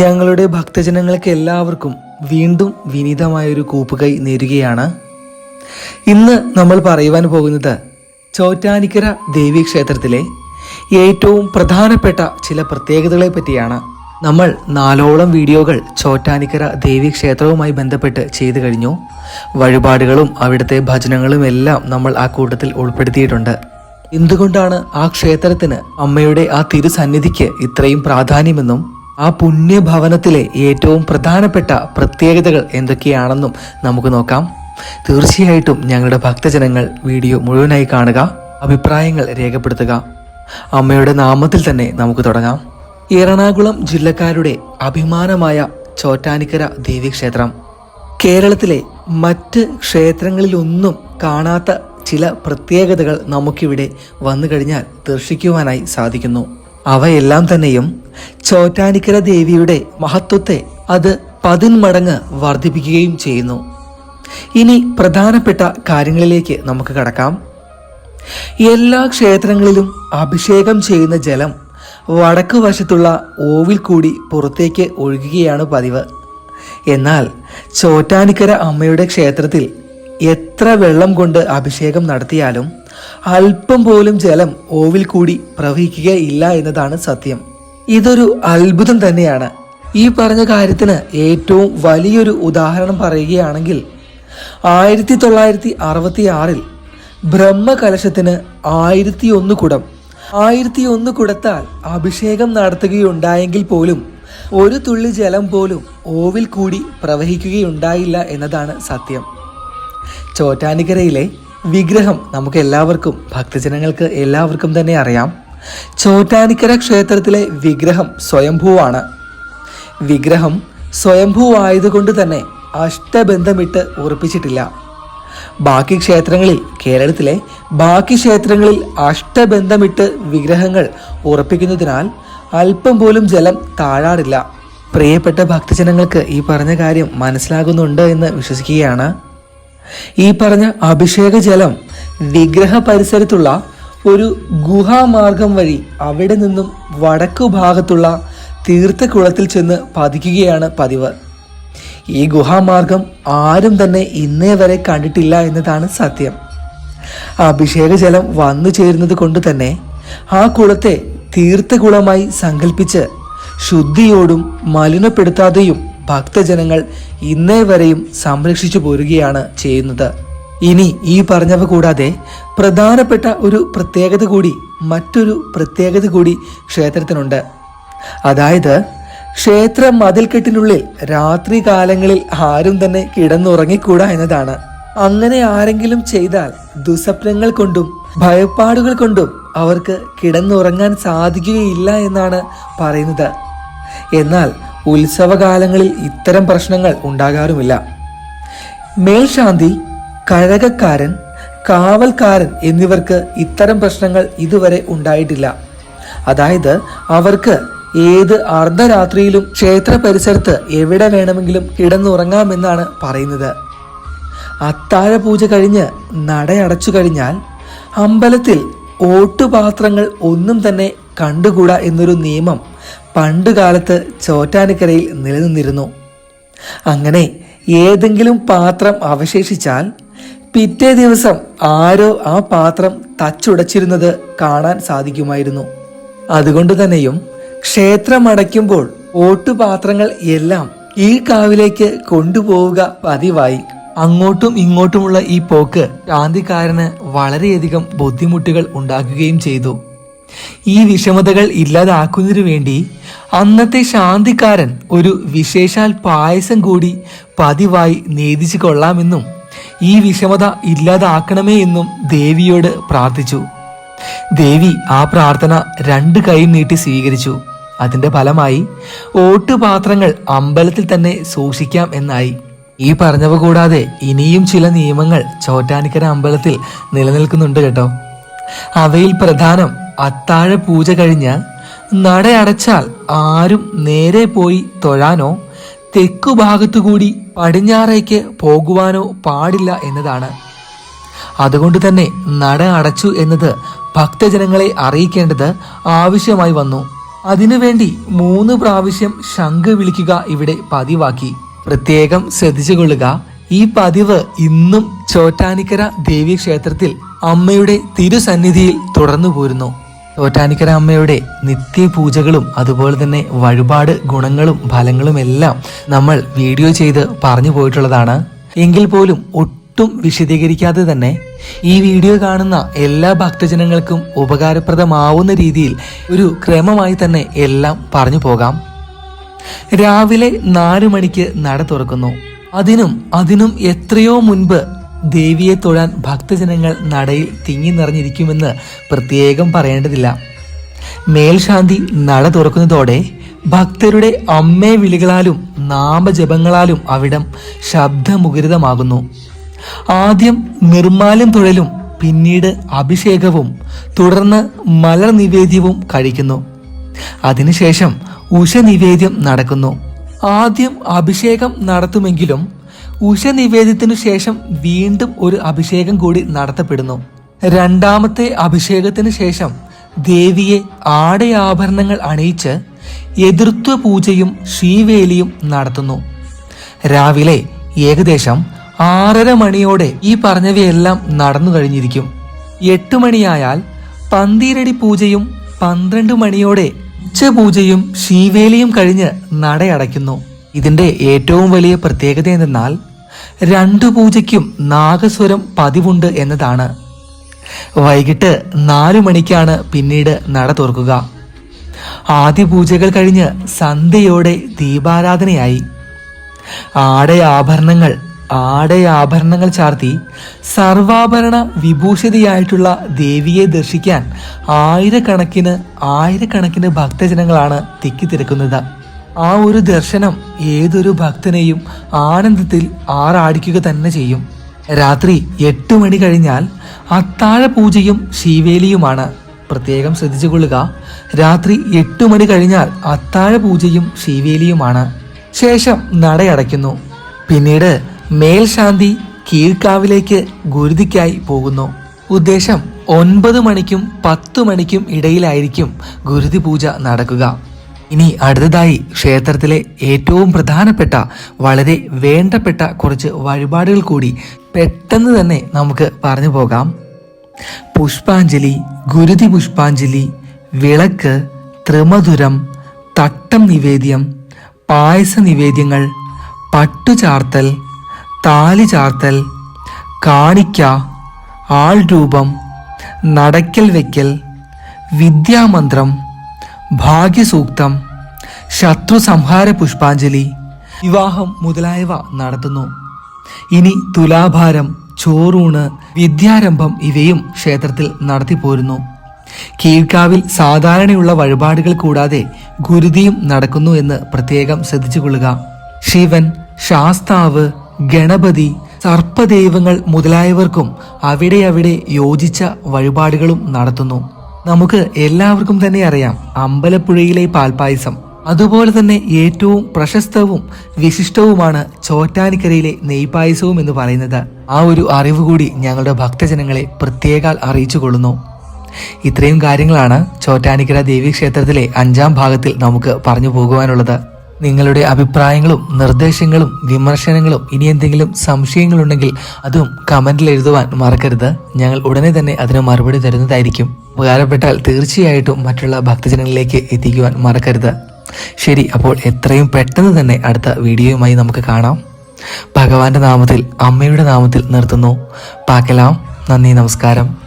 ഞങ്ങളുടെ ഭക്തജനങ്ങൾക്ക് എല്ലാവർക്കും വീണ്ടും വിനീതമായൊരു കൂപ്പുകൈ നേരുകയാണ്. ഇന്ന് നമ്മൾ പറയുവാൻ പോകുന്നത് ചോറ്റാനിക്കര ദേവി ക്ഷേത്രത്തിലെ ഏറ്റവും പ്രധാനപ്പെട്ട ചില പ്രത്യേകതകളെ പറ്റിയാണ്. നമ്മൾ നാലോളം വീഡിയോകൾ ചോറ്റാനിക്കര ദേവി ക്ഷേത്രവുമായി ബന്ധപ്പെട്ട് ചെയ്തു കഴിഞ്ഞു. വഴിപാടുകളും അവിടുത്തെ ഭജനങ്ങളും എല്ലാം നമ്മൾ ആ കൂട്ടത്തിൽ ഉൾപ്പെടുത്തിയിട്ടുണ്ട്. എന്തുകൊണ്ടാണ് ആ ക്ഷേത്രത്തിന് അമ്മയുടെ ആ തിരുസന്നിധിക്ക് ഇത്രയും പ്രാധാന്യമെന്നും ആ പുണ്യഭവനത്തിലെ ഏറ്റവും പ്രധാനപ്പെട്ട പ്രത്യേകതകൾ എന്തൊക്കെയാണെന്നും നമുക്ക് നോക്കാം. തീർച്ചയായിട്ടും ഞങ്ങളുടെ ഭക്തജനങ്ങൾ വീഡിയോ മുഴുവനായി കാണുക അഭിപ്രായങ്ങൾ രേഖപ്പെടുത്തുക. അമ്മയുടെ നാമത്തിൽ തന്നെ നമുക്ക് തുടങ്ങാം. എറണാകുളം ജില്ലക്കാരുടെ അഭിമാനമായ ചോറ്റാനിക്കര ദേവീക്ഷേത്രം. കേരളത്തിലെ മറ്റ് ക്ഷേത്രങ്ങളിലൊന്നും കാണാത്ത ചില പ്രത്യേകതകൾ നമുക്കിവിടെ വന്നു കഴിഞ്ഞാൽ ദർശിക്കുവാനായി സാധിക്കുന്നു. അവയെല്ലാം തന്നെയും ചോറ്റാനിക്കര ദേവിയുടെ മഹത്വത്തെ അത് പതിന്മടങ്ങ് വർദ്ധിപ്പിക്കുകയും ചെയ്യുന്നു. ഇനി പ്രധാനപ്പെട്ട കാര്യങ്ങളിലേക്ക് നമുക്ക് കടക്കാം. എല്ലാ ക്ഷേത്രങ്ങളിലും അഭിഷേകം ചെയ്യുന്ന ജലം വടക്ക് വശത്തുള്ള ഓവിൽ കൂടി പുറത്തേക്ക് ഒഴുകുകയാണ് പതിവ്. എന്നാൽ ചോറ്റാനിക്കര അമ്മയുടെ ക്ഷേത്രത്തിൽ എത്ര വെള്ളം കൊണ്ട് അഭിഷേകം നടത്തിയാലും അല്പം പോലും ജലം ഓവിൽ കൂടി പ്രവഹിക്കുകയില്ല എന്നതാണ് സത്യം. ഇതൊരു അത്ഭുതം തന്നെയാണ്. ഈ പറഞ്ഞ കാര്യത്തിന് ഏറ്റവും വലിയൊരു ഉദാഹരണം പറയുകയാണെങ്കിൽ ആയിരത്തി തൊള്ളായിരത്തി അറുപത്തി ആറിൽ ബ്രഹ്മകലശത്തിന് ആയിരത്തി ഒന്ന് കുടം ആയിരത്തി ഒന്ന് കുടത്താൽ അഭിഷേകം നടത്തുകയുണ്ടായെങ്കിൽ പോലും ഒരു തുള്ളി ജലം പോലും ഓവിൽ കൂടി പ്രവഹിക്കുകയുണ്ടായില്ല എന്നതാണ് സത്യം. ചോറ്റാനിക്കരയിലെ വിഗ്രഹം നമുക്ക് എല്ലാവർക്കും ഭക്തജനങ്ങൾക്ക് എല്ലാവർക്കും തന്നെ അറിയാം. ചോറ്റാനിക്കര ക്ഷേത്രത്തിലെ വിഗ്രഹം സ്വയംഭൂവാണ്. വിഗ്രഹം സ്വയംഭൂവായതുകൊണ്ട് തന്നെ അഷ്ടബന്ധമിട്ട് ഉറപ്പിച്ചിട്ടില്ല. ബാക്കി ക്ഷേത്രങ്ങളിൽ കേരളത്തിലെ ബാക്കി ക്ഷേത്രങ്ങളിൽ അഷ്ടബന്ധമിട്ട് വിഗ്രഹങ്ങൾ ഉറപ്പിക്കുന്നതിനാൽ അല്പം പോലും ജലം താഴാറില്ല. പ്രിയപ്പെട്ട ഭക്തജനങ്ങൾക്ക് ഈ പറഞ്ഞ കാര്യം മനസ്സിലാകുന്നുണ്ട് എന്ന് വിശ്വസിക്കുകയാണ്. ഈ പറഞ്ഞ അഭിഷേക ജലം വിഗ്രഹ പരിസരത്തുള്ള ഒരു ഗുഹാമാർഗം വഴി അവിടെ നിന്നും വടക്കു ഭാഗത്തുള്ള തീർത്ഥക്കുളത്തിൽ ചെന്ന് പതിക്കുകയാണ് പതിവ്. ഈ ഗുഹാമാർഗം ആരും തന്നെ ഇന്നേ വരെ കണ്ടിട്ടില്ല എന്നതാണ് സത്യം. അഭിഷേക ജലം വന്നു ചേരുന്നത് കൊണ്ട് തന്നെ ആ കുളത്തെ തീർത്ഥകുളമായി സങ്കല്പിച്ച് ശുദ്ധിയോടും മലിനപ്പെടുത്താതെയും ഭക്തജനങ്ങൾ ഇന്നേ വരെയും സംരക്ഷിച്ചു പോരുകയാണ് ചെയ്യുന്നത്. ഇനി ഈ പറഞ്ഞവ കൂടാതെ പ്രധാനപ്പെട്ട ഒരു പ്രത്യേകത കൂടി മറ്റൊരു പ്രത്യേകത കൂടി ക്ഷേത്രത്തിനുണ്ട്. അതായത് ക്ഷേത്ര മതിൽക്കെട്ടിനുള്ളിൽ രാത്രി കാലങ്ങളിൽ ആരും തന്നെ കിടന്നുറങ്ങിക്കൂടാ എന്നതാണ്. അങ്ങനെ ആരെങ്കിലും ചെയ്താൽ ദുസ്വപ്നങ്ങൾ കൊണ്ടും ഭയപ്പാടുകൾ കൊണ്ടും അവർക്ക് കിടന്നുറങ്ങാൻ സാധിക്കുകയില്ല എന്നാണ് പറയുന്നത്. എന്നാൽ ഉത്സവകാലങ്ങളിൽ ഇത്തരം പ്രശ്നങ്ങൾ ഉണ്ടാകാറുമില്ല. മേൽശാന്തി കഴകക്കാരൻ കാവൽക്കാരൻ എന്നിവർക്ക് ഇത്തരം പ്രശ്നങ്ങൾ ഇതുവരെ ഉണ്ടായിട്ടില്ല. അതായത് അവർക്ക് ഏത് അർദ്ധരാത്രിയിലും ക്ഷേത്ര പരിസരത്ത് എവിടെ വേണമെങ്കിലും കിടന്നുറങ്ങാമെന്നാണ് പറയുന്നത്. അത്താഴ പൂജ കഴിഞ്ഞ് നടയടച്ചു കഴിഞ്ഞാൽ അമ്പലത്തിൽ ഓട്ടുപാത്രങ്ങൾ ഒന്നും തന്നെ കണ്ടുകൂടാ എന്നൊരു നിയമം പണ്ടുകാലത്ത് ചോറ്റാനിക്കരയിൽ നിലനിന്നിരുന്നു. അങ്ങനെ ഏതെങ്കിലും പാത്രം അവശേഷിച്ചാൽ പിറ്റേ ദിവസം ആരോ ആ പാത്രം തച്ചുടച്ചിരുന്നത് കാണാൻ സാധിക്കുമായിരുന്നു. അതുകൊണ്ട് തന്നെയും ക്ഷേത്രം അടയ്ക്കുമ്പോൾ ഓട്ടുപാത്രങ്ങൾ എല്ലാം ഈ കാവിലേക്ക് കൊണ്ടുപോവുക പതിവായി. അങ്ങോട്ടും ഇങ്ങോട്ടുമുള്ള ഈ പോക്ക് ശാന്തിക്കാരന് വളരെയധികം ബുദ്ധിമുട്ടുകൾ ഉണ്ടാക്കുകയും ചെയ്തു. ഈ വിഷമതകൾ ഇല്ലാതാക്കുന്നതിനു വേണ്ടി അന്നത്തെ ശാന്തിക്കാരൻ ഒരു വിശേഷാൽ പായസം കൂടി പതിവായി നേദിച്ചു കൊള്ളാമെന്നും ഈ വിഷമത ഇല്ലാതാക്കണമേ എന്നും ദേവിയോട് പ്രാർത്ഥിച്ചു. ദേവി ആ പ്രാർത്ഥന രണ്ട് കൈ നീട്ടി സ്വീകരിച്ചു. അതിന്റെ ഫലമായി ഓട്ടുപാത്രങ്ങൾ അമ്പലത്തിൽ തന്നെ സൂക്ഷിക്കാം എന്നായി. ഈ പറഞ്ഞവ കൂടാതെ ഇനിയും ചില നിയമങ്ങൾ ചോറ്റാനിക്കര അമ്പലത്തിൽ നിലനിൽക്കുന്നുണ്ട് കേട്ടോ. അവയിൽ പ്രധാനം അത്താഴ പൂജ കഴിഞ്ഞ് നടയടച്ചാൽ ആരും നേരെ പോയി തൊഴാനോ തെക്കു ഭാഗത്തുകൂടി പടിഞ്ഞാറേക്ക് പോകുവാനോ പാടില്ല എന്നതാണ്. അതുകൊണ്ട് തന്നെ നട അടച്ചു എന്നത് ഭക്തജനങ്ങളെ അറിയിക്കേണ്ടത് ആവശ്യമായി വന്നു. അതിനുവേണ്ടി മൂന്ന് പ്രാവശ്യം ശംഖ് വിളിക്കുക ഇവിടെ പതിവാക്കി. പ്രത്യേകം ശ്രദ്ധിച്ചുകൊള്ളുക. ഈ പതിവ് ഇന്നും ചോറ്റാനിക്കര ദേവി ക്ഷേത്രത്തിൽ അമ്മയുടെ തിരുസന്നിധിയിൽ തുടർന്നു പോരുന്നു. ചോറ്റാനിക്കര അമ്മയുടെ നിത്യപൂജകളും അതുപോലെ തന്നെ വഴിപാട് ഗുണങ്ങളും ഫലങ്ങളും എല്ലാം നമ്മൾ വീഡിയോ ചെയ്ത് പറഞ്ഞു പോയിട്ടുള്ളതാണ്. എങ്കിൽ പോലും ഒട്ടും വിശദീകരിക്കാതെ തന്നെ ഈ വീഡിയോ കാണുന്ന എല്ലാ ഭക്തജനങ്ങൾക്കും ഉപകാരപ്രദമാവുന്ന രീതിയിൽ ഒരു ക്രമമായി തന്നെ എല്ലാം പറഞ്ഞു പോകാം. രാവിലെ നാലു മണിക്ക് നട തുറക്കുന്നു. അതിനും അതിനും എത്രയോ മുൻപ് ദേവിയെ തൊഴാൻ ഭക്തജനങ്ങൾ നടയിൽ തിങ്ങി നിറഞ്ഞിരിക്കുമെന്ന് പ്രത്യേകം പറയേണ്ടതില്ല. മേൽശാന്തി നട തുറക്കുന്നതോടെ ഭക്തരുടെ അമ്മേ വിളികളാലും നാമജപങ്ങളാലും അവിടം ശബ്ദമുഖരിതമാകുന്നു. ആദ്യം നിർമ്മാലം തുഴലും പിന്നീട് അഭിഷേകവും തുടർന്ന് മലർ നിവേദ്യവും കഴിക്കുന്നു. അതിനുശേഷം ഉഷനിവേദ്യം നടക്കുന്നു. ആദ്യം അഭിഷേകം നടത്തുമെങ്കിലും ഉഷനിവേദ്യത്തിനു ശേഷം വീണ്ടും ഒരു അഭിഷേകം കൂടി നടത്തപ്പെടുന്നു. രണ്ടാമത്തെ അഭിഷേകത്തിന് ശേഷം ദേവിയെ ആടയാഭരണങ്ങൾ അണിയിച്ച് എതിർത്വ പൂജയും ശ്രീവേലിയും നടത്തുന്നു. രാവിലെ ഏകദേശം ആറര മണിയോടെ ഈ പറഞ്ഞവയെല്ലാം നടന്നു കഴിഞ്ഞിരിക്കും. എട്ട് മണിയായാൽ പന്തീരടി പൂജയും പന്ത്രണ്ട് മണിയോടെ ഉച്ചപൂജയും ശീവേലിയും കഴിഞ്ഞ് നടയടയ്ക്കുന്നു. ഇതിന്റെ ഏറ്റവും വലിയ പ്രത്യേകത എന്തെന്നാൽ രണ്ടു പൂജയ്ക്കും നാഗസ്വരം പതിവുണ്ട് എന്നതാണ്. വൈകിട്ട് നാലു മണിക്കാണ് പിന്നീട് നട തുറക്കുക. ആദ്യ പൂജകൾ കഴിഞ്ഞ് സന്ധ്യയോടെ ദീപാരാധനയായി. ആടയാഭരണങ്ങൾ ആടയാഭരണങ്ങൾ ചാർത്തി സർവാഭരണ വിഭൂഷിതയായിട്ടുള്ള ദേവിയെ ദർശിക്കാൻ ആയിരക്കണക്കിന് ആയിരക്കണക്കിന് ഭക്തജനങ്ങളാണ് തിക്കിത്തിരക്കുന്നത് ആ ഒരു ദർശനം ഏതൊരു ഭക്തനെയും ആനന്ദത്തിൽ ആറാടിക്കുക തന്നെ ചെയ്യും. രാത്രി എട്ട് മണി കഴിഞ്ഞാൽ അത്താഴ പൂജയും ശീവേലിയുമാണ്. പ്രത്യേകം ശ്രദ്ധിച്ചുകൊള്ളുക രാത്രി എട്ട് മണി കഴിഞ്ഞാൽ അത്താഴ പൂജയും ശീവേലിയുമാണ്. ശേഷം നടയടയ്ക്കുന്നു പിന്നീട് മേൽശാന്തി കീഴ്ക്കാവിലേക്ക് ഗുരുതിക്കായി പോകുന്നു. ഉദ്ദേശം ഒൻപത് മണിക്കും പത്തു മണിക്കും ഇടയിലായിരിക്കും ഗുരുതി പൂജ നടക്കുക. ഇനി അടുത്തതായി ക്ഷേത്രത്തിലെ ഏറ്റവും പ്രധാനപ്പെട്ട വളരെ വേണ്ടപ്പെട്ട കുറച്ച് വഴിപാടുകൾ കൂടി പെട്ടെന്ന് തന്നെ നമുക്ക് പറഞ്ഞു പോകാം. പുഷ്പാഞ്ജലി ഗുരുതി പുഷ്പാഞ്ജലി വിളക്ക് ത്രിമധുരം തട്ടം നിവേദ്യം പായസ നിവേദ്യങ്ങൾ പട്ടുചാർത്തൽ താലി ചാർത്തൽ കാണിക്ക ആൾ രൂപം നടക്കൽ വയ്ക്കൽ വിദ്യാമന്ത്രം ഭാഗ്യസൂക്തം ശത്രു സംഹാര പുഷ്പാഞ്ജലി വിവാഹം മുതലായവ നടത്തുന്നു. ഇനി തുലാഭാരം ചോറൂണ് വിദ്യാരംഭം ഇവയും ക്ഷേത്രത്തിൽ നടത്തിപ്പോരുന്നു കീഴ്ക്കാവിൽ സാധാരണയുള്ള വഴിപാടുകൾ കൂടാതെ ഗുരുതിയും നടക്കുന്നു എന്ന് പ്രത്യേകം ശ്രദ്ധിച്ചുകൊള്ളുക. ശിവൻ ശാസ്താവ് ഗണപതി സർപ്പദൈവങ്ങൾ മുതലായവർക്കും അവിടെ അവിടെ യോജിച്ച വഴിപാടുകളും നടത്തുന്നു. നമുക്ക് എല്ലാവർക്കും തന്നെ അറിയാം അമ്പലപ്പുഴയിലെ പാൽപായസം. അതുപോലെ തന്നെ ഏറ്റവും പ്രശസ്തവും വിശിഷ്ടവുമാണ് ചോറ്റാനിക്കരയിലെ നെയ്പായസവും എന്ന് പറയുന്നത്. ആ ഒരു അറിവ് കൂടി ഞങ്ങളുടെ ഭക്തജനങ്ങളെ പ്രത്യേകാൽ അറിയിച്ചു കൊള്ളുന്നു. ഇത്രയും കാര്യങ്ങളാണ് ചോറ്റാനിക്കര ദേവീക്ഷേത്രത്തിലെ അഞ്ചാം ഭാഗത്തിൽ നമുക്ക് പറഞ്ഞു പോകുവാനുള്ളത്. നിങ്ങളുടെ അഭിപ്രായങ്ങളും നിർദ്ദേശങ്ങളും വിമർശനങ്ങളും ഇനി എന്തെങ്കിലും സംശയങ്ങളുണ്ടെങ്കിൽ അതും കമന്റിൽ എഴുതുവാൻ മറക്കരുത്. ഞങ്ങൾ ഉടനെ തന്നെ അതിന് മറുപടി തരുന്നതായിരിക്കും. ഉപകാരപ്പെട്ടാൽ തീർച്ചയായിട്ടും മറ്റുള്ള ഭക്തജനങ്ങളിലേക്ക് എത്തിക്കുവാൻ മറക്കരുത്. ശരി അപ്പോൾ എത്രയും പെട്ടെന്ന് തന്നെ അടുത്ത വീഡിയോയുമായി നമുക്ക് കാണാം. ഭഗവാന്റെ നാമത്തിൽ അമ്മയുടെ നാമത്തിൽ നിർത്തുന്നു. പാക്കലാം നന്ദി നമസ്കാരം.